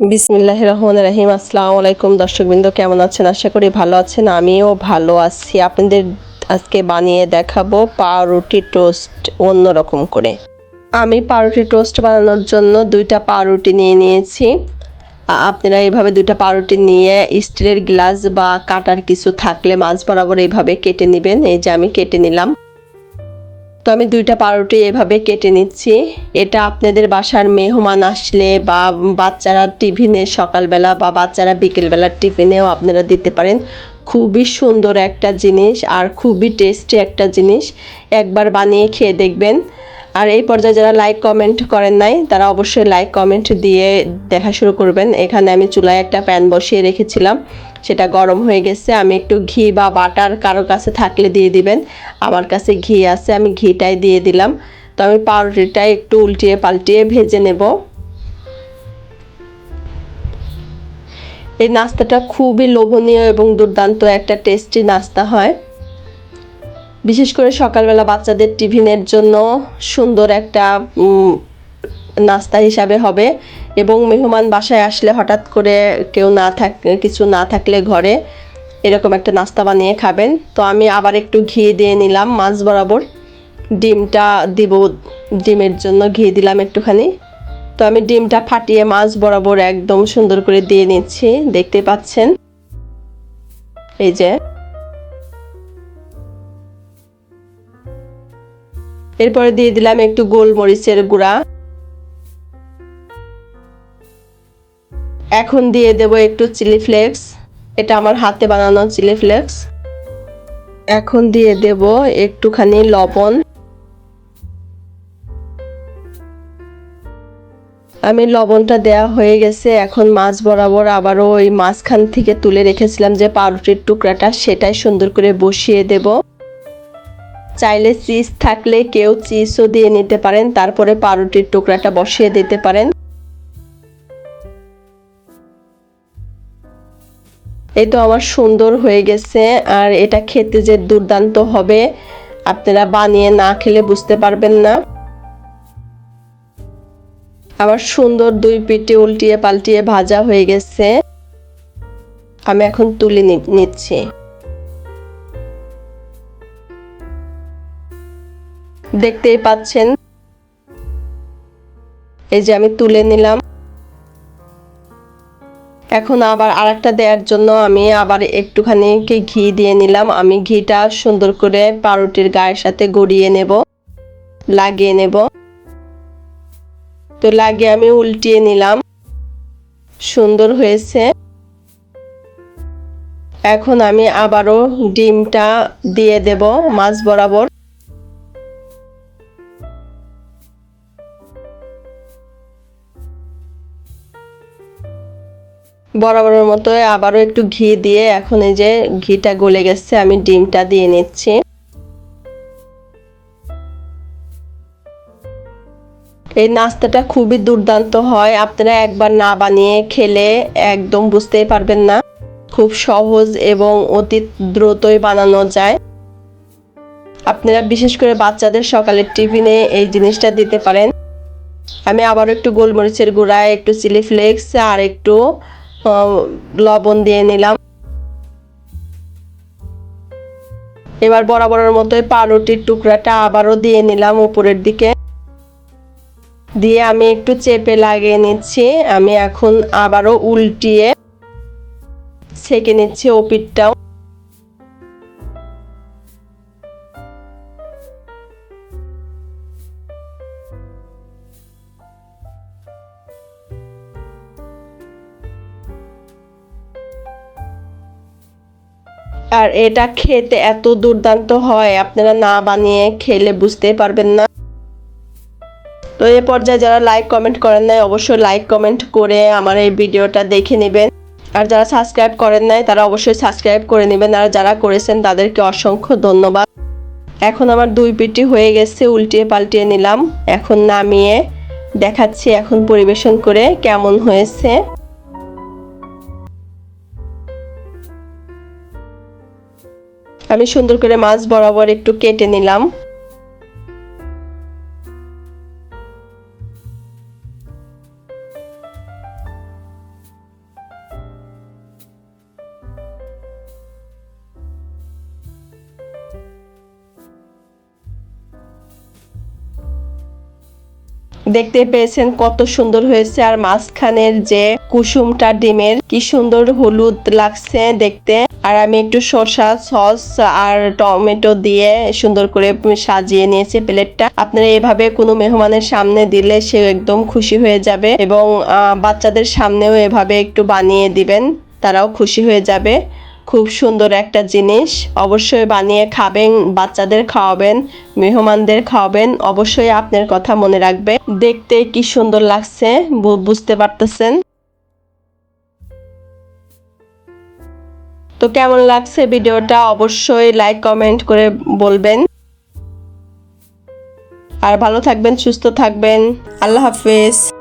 বিসমিল্লাহ রহমান রাহিম। আসসালামু আলাইকুম দর্শকবৃন্দ, কেমন আছেন? আশা করি ভালো আছেন, আমিও ভালো আছি। আপনাদের আজকে বানিয়ে দেখাবো পাউরুটি টোস্ট অন্যরকম করে। আমি পাউরুটি টোস্ট বানানোর জন্য দুইটা পাউরুটি নিয়ে নিয়েছি। আপনারা এইভাবে দুইটা পাউরুটি নিয়ে স্টিলের গ্লাস বা কাটার কিছু থাকলে মাছ বরাবর এইভাবে কেটে নেবেন। এই যে আমি কেটে নিলাম। তো আমি দুইটা পাউরুটি এভাবে কেটে নিচ্ছি। এটা আপনাদের বাসার মেহমান আসলে বা বাচ্চারা টিফিনে সকালবেলা বা বাচ্চারা বিকেলবেলার টিফিনেও আপনারা দিতে পারেন। খুবই সুন্দর একটা জিনিস আর খুবই টেস্টি একটা জিনিস। একবার বানিয়ে খেয়ে দেখবেন। আর এই পর্যায়ে যারা লাইক কমেন্ট করেন নাই, তারা অবশ্যই লাইক কমেন্ট দিয়ে দেখা শুরু করবেন। এখানে আমি চুলায় একটা প্যান বসিয়ে রেখেছিলাম। সেটা গরম হয়ে গেছে। আমি একটু ঘি বা বাটার কারোর কাছে থাকলে দিয়ে দিবেন। আমার কাছে ঘি আছে, আমি ঘিটাই দিয়ে দিলাম। তো আমি পাউরুটিটা একটু উল্টিয়ে পাল্টিয়ে ভেজে নেব। এই নাস্তাটা খুবই লোভনীয় এবং দুর্দান্ত একটা টেস্টি নাস্তা হয়। বিশেষ করে সকালবেলা বাচ্চাদের টিফিনের জন্য সুন্দর একটা নাস্তা হিসাবে হবে এবং মেহমান বাসায় আসলে হঠাৎ করে কেউ না থাক, কিছু না থাকলে ঘরে এরকম একটা নাস্তা বানিয়ে খাবেন। তো আমি আবার একটু ঘি দিয়ে নিলাম মাছ বরাবর। ডিমটা দিব, ডিমের জন্য ঘি দিলাম একটুখানি। তো আমি ডিমটা ফাটিয়ে মাছ বরাবর একদম সুন্দর করে দিয়ে নিচ্ছি, দেখতে পাচ্ছেন? এই যে। এরপরে দিয়ে দিলাম একটু গোলমরিচের গুঁড়া। এখন দিয়ে দেব একটু চিলি ফ্লেক্স। এটা আমার হাতে বানানো চিলি ফ্লেক্স। এখন দিয়ে দেব একটুখানি লবণ। আমি লবণটা দেয়া হয়ে গেছে, এখন মাছ বরাবর আবারও ওই মাঝখান থেকে তুলে রেখেছিলাম যে পাউরুটির টুকরাটা, সেটাই সুন্দর করে বসিয়ে দেব। চাইলে চিজ থাকলে কেউ চিজও দিয়ে নিতে পারেন, তারপরে পাউরুটির টুকরাটা বসিয়ে দিতে পারেন। এই তো আমার সুন্দর হয়ে গেছে, আর এটা খেতে যে দুর্দান্ত হবে, আপনারা বানিয়ে না খেলে বুঝতে পারবেন না। আমার সুন্দর দুই পিঠে উল্টিয়ে পাল্টিয়ে ভাজা হয়ে গেছে। আমি এখন তুলে নিচ্ছি। দেখতেই পাচ্ছেন। এই যে আমি তুলে নিলাম। এখন আবার আরেকটা দেওয়ার জন্য আমি আবার একটুখানি ঘি দিয়ে নিলাম। আমি ঘিটা সুন্দর করে পাউরুটির গায়ের সাথে গড়িয়ে নেব, লাগিয়ে নেব। তো লাগিয়ে আমি উল্টিয়ে নিলাম। সুন্দর হয়েছে। এখন আমি আবারও ডিমটা দিয়ে দেব মাছ বরাবর। বরাবরের মতো আবারও একটু ঘি দিয়ে এখন এই যে ঘিটা গলে গেছে, আমি ডিমটা দিয়ে নিচ্ছি। এই নাস্তাটা খুবই দুর্দান্ত হয়, আপনারা একবার না বানিয়ে খেলে একদম বুঝতেই পারবেন না খুব সহজ এবং অতি দ্রুতই বানানো যায়। আপনারা বিশেষ করে বাচ্চাদের সকালের টিফিনে এই জিনিসটা দিতে পারেন। আমি আবার একটু গোলমরিচের গুঁড়া, একটু চিলি ফ্লেক্স আর একটু লবণ দিয়ে নিলাম। এবার বরাবরের মতোই পাউরুটির টুকরাটা আবারও দিয়ে নিলাম উপরের দিকে। দিয়ে আমি একটু চেপে লাগিয়ে নিচ্ছি। আমি এখন আবারও উল্টিয়ে সেকে নিচ্ছি ওপিটটাও। আর এটা খেতে এত দুর্দান্ত হয়, আপনারা না বানিয়ে খেলে বুঝতেই পারবেন না। তো এ পর্যায়ে যারা লাইক কমেন্ট করেন নাই, অবশ্যই লাইক কমেন্ট করে আমার এই ভিডিওটা দেখে নেবেন। আর যারা সাবস্ক্রাইব করেন নাই, তারা অবশ্যই সাবস্ক্রাইব করে নেবেন। আর যারা করেছেন, তাদেরকে অসংখ্য ধন্যবাদ। এখন আমার দুই পিটি হয়ে গেছে, উল্টিয়ে পাল্টিয়ে নিলাম। এখন নামিয়ে দেখাচ্ছি, এখন পরিবেশন করে কেমন হয়েছে। আমি সুন্দর করে মাছ বরাবর একটু কেটে নিলাম। দেখতে পেয়েছেন কত সুন্দর হয়েছে আর মাঝখানের যে কুসুমটা ডিমের কি সুন্দর হলুদ লাগছে দেখতে। আর আমি একটু শসা সস আর টমেটো দিয়ে সুন্দর করে সাজিয়ে নিয়েছি প্লেটটা। আপনারা এভাবে কোনো মেহমানের সামনে দিলে সে একদম খুশি হয়ে যাবে এবং বাচ্চাদের সামনেও এভাবে একটু বানিয়ে দিবেন, তারাও খুশি হয়ে যাবে। খুব সুন্দর একটা জিনিস। অবশ্যই বানিয়ে খাবেন, বাচ্চাদের খাওয়াবেন, মেহমানদের খাওয়াবেন। অবশ্যই আপনার কথা মনে রাখবে। দেখতে কি সুন্দর লাগছে বুঝতে পারতেছেন? তো কেমন লাগছে ভিডিওটা? অবশ্যই লাইক কমেন্ট করে বলবেন। আর ভালো থাকবেন, সুস্থ থাকবেন। আল্লাহ হাফেজ।